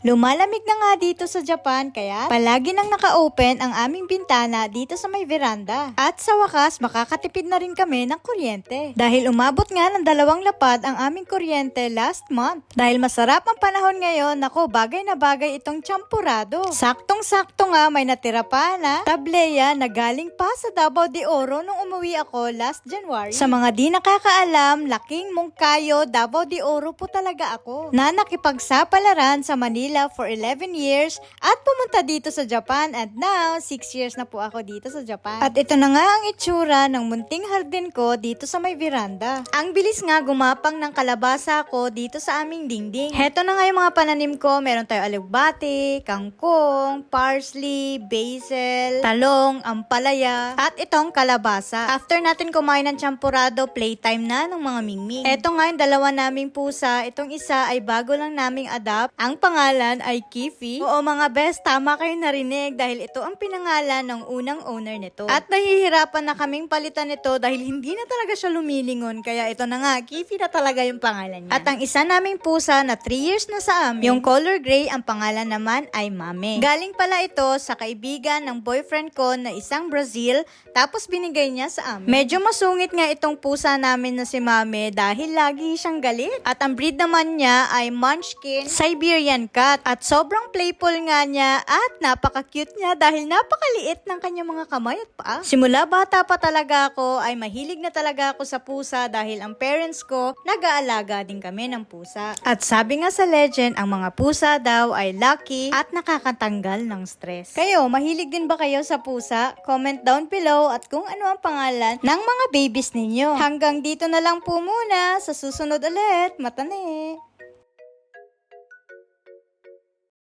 Lumalamig na nga dito sa Japan kaya palagi nang naka-open ang aming bintana dito sa may veranda. At sa wakas, makakatipid na rin kami ng kuryente. Dahil umabot nga ng dalawang lapad ang aming kuryente last month. Dahil masarap ang panahon ngayon, nako bagay na bagay itong champurado. Saktong-sakto nga may natira pa na tableya na galing pa sa Davao de Oro nung umuwi ako last January. Sa mga di nakakaalam, laking Mungkayo, Davao de Oro po talaga ako. Na nakipagsapalaran sa Manila for 11 years at pumunta dito sa Japan and now 6 years na po ako dito sa Japan. At ito na nga ang itsura ng munting hardin ko dito sa may veranda. Ang bilis nga gumapang ng kalabasa ko dito sa aming dingding. Heto na nga yung mga pananim ko. Meron tayo alugbati, kangkong, parsley, basil, talong, ampalaya, at itong kalabasa. After natin kumain ng champurado, playtime na ng mga mingming. Eto nga yung dalawa naming pusa. Itong isa ay bago lang naming adapt. Ang pangalan ay Kifi. Oo mga best, tama kayo narinig dahil ito ang pinangalan ng unang owner nito. At nahihirapan na kaming palitan nito dahil hindi na talaga siya lumilingon. Kaya ito na nga, Kifi na talaga yung pangalan niya. At ang isa naming pusa na 3 years na sa amin, yung color gray, ang pangalan naman ay Mame. Galing pala ito sa kaibigan ng boyfriend ko na isang Brazil, tapos binigay niya sa amin. Medyo masungit nga itong pusa namin na si Mame dahil lagi siyang galit. At ang breed naman niya ay Munchkin Siberian Cat. At sobrang playful nga niya at napaka-cute niya dahil napakaliit ng kanyang mga kamay at paa. Simula bata pa talaga ako ay mahilig na talaga ako sa pusa dahil ang parents ko nag-aalaga din kami ng pusa. At sabi nga sa legend, ang mga pusa daw ay lucky at nakakatanggal ng stress. Kayo, mahilig din ba kayo sa pusa? Comment down below at kung ano ang pangalan ng mga babies ninyo. Hanggang dito na lang po muna. Sa susunod ulit. Matane!